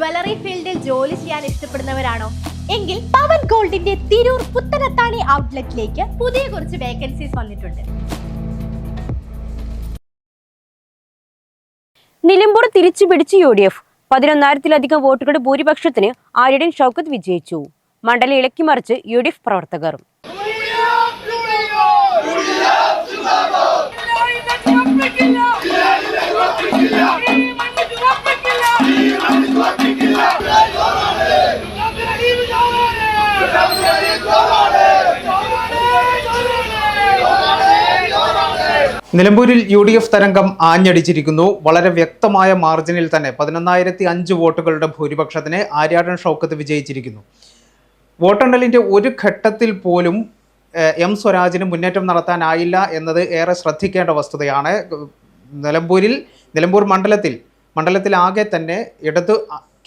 Jewellery ഫീൽഡിൽ ജോലി ചെയ്യാൻ ഇഷ്ടപ്പെടുന്നവരാണോ? എങ്കിൽ പവൻ ഗോൾഡിന്റെ തിരൂർ പുത്തനത്താണി ഔട്ട്ലെറ്റിലേക്ക് പുതിയ കുറച്ച് വേക്കൻസീസ് വന്നിട്ടുണ്ട്. നിലമ്പൂർ തിരിച്ചു പിടിച്ച് യു ഡി എഫ്. പതിനൊന്നായിരത്തിലധികം വോട്ടുകളുടെ ഭൂരിപക്ഷത്തിന് ആര്യടൻ ഷൗക്കത്ത് വിജയിച്ചു. മണ്ഡലം ഇളക്കിമറിച്ച് യു ഡി എഫ് പ്രവർത്തകർ. നിലമ്പൂരിൽ യു ഡി എഫ് തരംഗം ആഞ്ഞടിച്ചിരിക്കുന്നു. വളരെ വ്യക്തമായ മാർജിനിൽ തന്നെ പതിനൊന്നായിരത്തി അഞ്ച് വോട്ടുകളുടെ ഭൂരിപക്ഷത്തിന് ആര്യാടൻ ഷൗക്കത്ത് വിജയിച്ചിരിക്കുന്നു. വോട്ടെണ്ണലിന്റെ ഒരു ഘട്ടത്തിൽ പോലും എം സ്വരാജിന് മുന്നേറ്റം നടത്താനായില്ല എന്നത് ഏറെ ശ്രദ്ധിക്കേണ്ട വസ്തുതയാണ്. നിലമ്പൂരിൽ നിലമ്പൂർ മണ്ഡലത്തിൽ മണ്ഡലത്തിലാകെ തന്നെ ഇടത്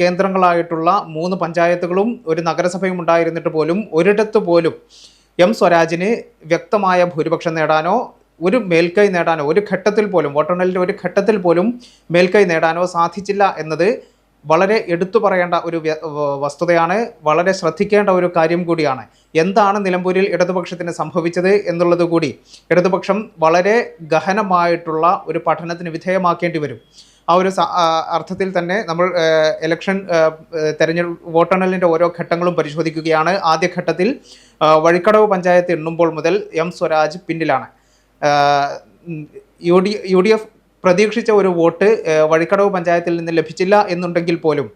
കേന്ദ്രങ്ങളായിട്ടുള്ള മൂന്ന് പഞ്ചായത്തുകളും ഒരു നഗരസഭയും ഉണ്ടായിരുന്നിട്ട് പോലും ഒരിടത്ത് പോലും എം സ്വരാജിന് വ്യക്തമായ ഭൂരിപക്ഷം നേടാനോ ഒരു മേൽക്കൈ നേടാനോ ഒരു ഘട്ടത്തിൽ പോലും വോട്ടെണ്ണലിന്റെ ഒരു ഘട്ടത്തിൽ പോലും മേൽക്കൈ നേടാനോ സാധിച്ചില്ല എന്നത് വളരെ എടുത്തു പറയേണ്ട ഒരു വസ്തുതയാണ്. വളരെ ശ്രദ്ധിക്കേണ്ട ഒരു കാര്യം കൂടിയാണ്. എന്താണ് നിലമ്പൂരിൽ ഇടതുപക്ഷത്തിന് സംഭവിച്ചത് എന്നുള്ളത് കൂടി. ഇടതുപക്ഷം വളരെ ഗഹനമായിട്ടുള്ള ഒരു പഠനത്തിന് വിധേയമാക്കേണ്ടി വരും. ആ ഒരു അർത്ഥത്തിൽ തന്നെ നമ്മൾ ഇലക്ഷൻ തെരഞ്ഞെടുപ്പ് വോട്ടെണ്ണലിന്റെ ഓരോ ഘട്ടങ്ങളും പരിശോധിക്കുകയാണ്. ആദ്യഘട്ടത്തിൽ വഴിക്കടവ് പഞ്ചായത്ത് എണ്ണുമ്പോൾ മുതൽ എം സ്വരാജ് പിന്നിലാണ്. U D U D F പ്രതീക്ഷിച്ച ഒരു വോട്ട് വഴിക്കടവ് പഞ്ചായത്തിൽ നിന്ന് ലഭിച്ചില്ല എന്നുണ്ടെങ്കിൽ പോലും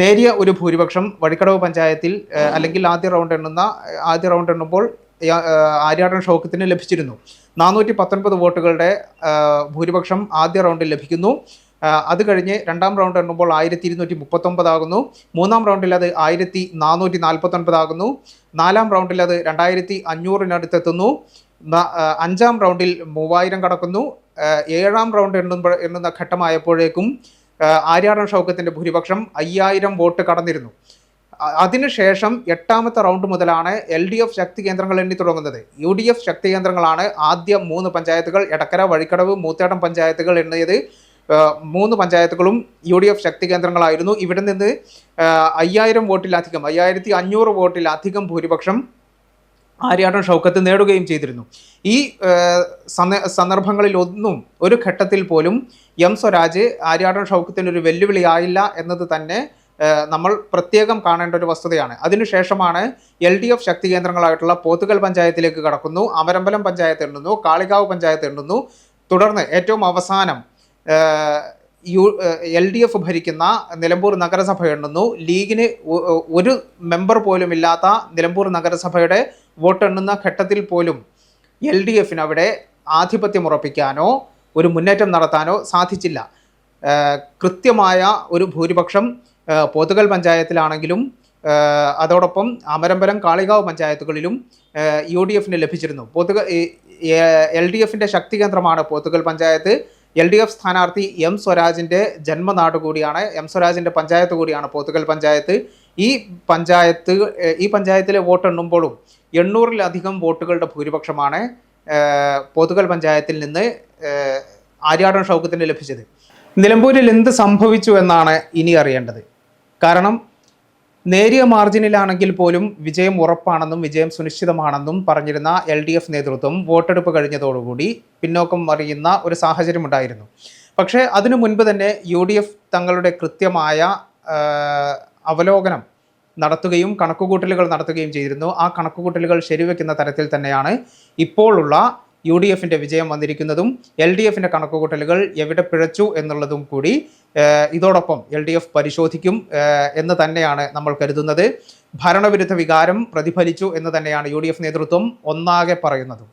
നേരിയ ഒരു ഭൂരിപക്ഷം വഴിക്കടവ് പഞ്ചായത്തിൽ അല്ലെങ്കിൽ ആദ്യ റൗണ്ട് എണ്ണുന്ന ആദ്യ റൗണ്ട് എണ്ണുമ്പോൾ ആര്യാടൻ ഷൗക്കത്തിന് ലഭിച്ചിരുന്നു. നാനൂറ്റി പത്തൊൻപത് വോട്ടുകളുടെ ഭൂരിപക്ഷം ആദ്യ റൗണ്ടിൽ ലഭിക്കുന്നു. അത് കഴിഞ്ഞ് രണ്ടാം റൗണ്ട് എണ്ണുമ്പോൾ ആയിരത്തി ഇരുന്നൂറ്റി മുപ്പത്തൊമ്പതാകുന്നു മൂന്നാം റൗണ്ടിൽ അത് ആയിരത്തി നാനൂറ്റി നാൽപ്പത്തൊൻപതാകുന്നു നാലാം റൗണ്ടിൽ അത് രണ്ടായിരത്തി അഞ്ഞൂറിനടുത്തെത്തുന്നു അഞ്ചാം റൗണ്ടിൽ മൂവായിരം കടക്കുന്നു. ഏഴാം റൗണ്ട് എണ്ണുമ്പോൾ എണ്ണുന്ന ഘട്ടമായപ്പോഴേക്കും ആര്യാടൻ ഷൗക്കത്തിന്റെ ഭൂരിപക്ഷം അയ്യായിരം വോട്ട് കടന്നിരുന്നു. അതിനുശേഷം എട്ടാമത്തെ റൗണ്ട് മുതലാണ് എൽ ഡി എഫ് ശക്തി കേന്ദ്രങ്ങൾ എണ്ണി തുടങ്ങുന്നത്. യു ഡി എഫ് ശക്തി കേന്ദ്രങ്ങളാണ് ആദ്യ മൂന്ന് പഞ്ചായത്തുകൾ എടക്കര വഴിക്കടവ് മൂത്തേടം പഞ്ചായത്തുകൾ എണ്ണിയത്. മൂന്ന് പഞ്ചായത്തുകളും യു ഡി എഫ് ശക്തി കേന്ദ്രങ്ങളായിരുന്നു. ഇവിടെ നിന്ന് അയ്യായിരം വോട്ടിലധികം അയ്യായിരത്തി അഞ്ഞൂറ് വോട്ടിലധികം ഭൂരിപക്ഷം ആര്യാടൻ ഷൗക്കത്ത് നേടുകയും ചെയ്തിരുന്നു. ഈ സന്ദർഭങ്ങളിൽ ഒന്നും ഒരു ഘട്ടത്തിൽ പോലും എം സ്വരാജ് ആര്യാടൻ ഷൗക്കത്തിനൊരു വെല്ലുവിളിയായില്ല എന്നത് തന്നെ നമ്മൾ പ്രത്യേകം കാണേണ്ട ഒരു വസ്തുതയാണ്. അതിനുശേഷമാണ് എൽ ഡി എഫ് ശക്തി കേന്ദ്രങ്ങളായിട്ടുള്ള പോത്തുകൽ പഞ്ചായത്തിലേക്ക് കടക്കുന്നു അമരമ്പലം പഞ്ചായത്ത് എണ്ണുന്നു കാളികാവ് പഞ്ചായത്ത് എണ്ണുന്നു. തുടർന്ന് ഏറ്റവും അവസാനം യു എൽ ഡി എഫ് ഭരിക്കുന്ന നിലമ്പൂർ നഗരസഭ എണ്ണുന്നു. ലീഗിന് ഒരു മെമ്പർ പോലും ഇല്ലാത്ത നിലമ്പൂർ നഗരസഭയുടെ വോട്ടെണ്ണുന്ന ഘട്ടത്തിൽ പോലും എൽ ഡി എഫിന് അവിടെ ആധിപത്യം ഉറപ്പിക്കാനോ ഒരു മുന്നേറ്റം നടത്താനോ സാധിച്ചില്ല. കൃത്യമായ ഒരു ഭൂരിപക്ഷം പോത്തുകൽ പഞ്ചായത്തിലാണെങ്കിലും അതോടൊപ്പം അമരമ്പലം കാളികാവ് പഞ്ചായത്തുകളിലും യു ഡി എഫിന് ലഭിച്ചിരുന്നു. പോത്തുക എൽ ഡി എഫിന്റെ ശക്തി കേന്ദ്രമാണ് Pothukal panchayat. L D F സ്ഥാനാർത്ഥി എം സ്വരാജിന്റെ ജന്മനാട് കൂടിയാണ് എം സ്വരാജിന്റെ പഞ്ചായത്ത് കൂടിയാണ് പോത്തുകൽ പഞ്ചായത്ത്. ഈ പഞ്ചായത്ത് ഈ പഞ്ചായത്തിലെ വോട്ട് എണ്ണുമ്പോഴും എണ്ണൂറിലധികം വോട്ടുകളുടെ ഭൂരിപക്ഷമാണ് പോത്തുകൽ പഞ്ചായത്തിൽ നിന്ന് ആര്യാടൻ ഷൗക്കത്തിന് ലഭിച്ചത്. നിലമ്പൂരിൽ എന്ത് സംഭവിച്ചു എന്നാണ് ഇനി അറിയേണ്ടത്. കാരണം നേരിയ മാർജിനിലാണെങ്കിൽ പോലും വിജയം ഉറപ്പാണെന്നും വിജയം സുനിശ്ചിതമാണെന്നും പറഞ്ഞിരുന്ന എൽ ഡി എഫ് നേതൃത്വം വോട്ടെടുപ്പ് കഴിഞ്ഞതോടുകൂടി പിന്നോക്കം മറിയുന്ന ഒരു സാഹചര്യമുണ്ടായിരുന്നു പക്ഷേ അതിനു മുൻപ് തന്നെ യു ഡി എഫ് തങ്ങളുടെ കൃത്യമായ അവലോകനം നടത്തുകയും കണക്കുകൂട്ടലുകൾ നടത്തുകയും ചെയ്തിരുന്നു. ആ കണക്കുകൂട്ടലുകൾ ശരിവെക്കുന്ന തരത്തിൽ തന്നെയാണ് ഇപ്പോഴുള്ള യു ഡി എഫിന്റെ വിജയം വന്നിരിക്കുന്നതും എൽ ഡി എഫിന്റെ കണക്കുകൂട്ടലുകൾ എവിടെ പിഴച്ചു എന്നുള്ളതും കൂടി ഇതോടൊപ്പം എൽ ഡി എഫ് പരിശോധിക്കും എന്ന് തന്നെയാണ് നമ്മൾ കരുതുന്നത്. ഭരണവിരുദ്ധ വികാരം പ്രതിഫലിച്ചു എന്ന് തന്നെയാണ് യു ഡി എഫ് നേതൃത്വം ഒന്നാകെ പറയുന്നതും.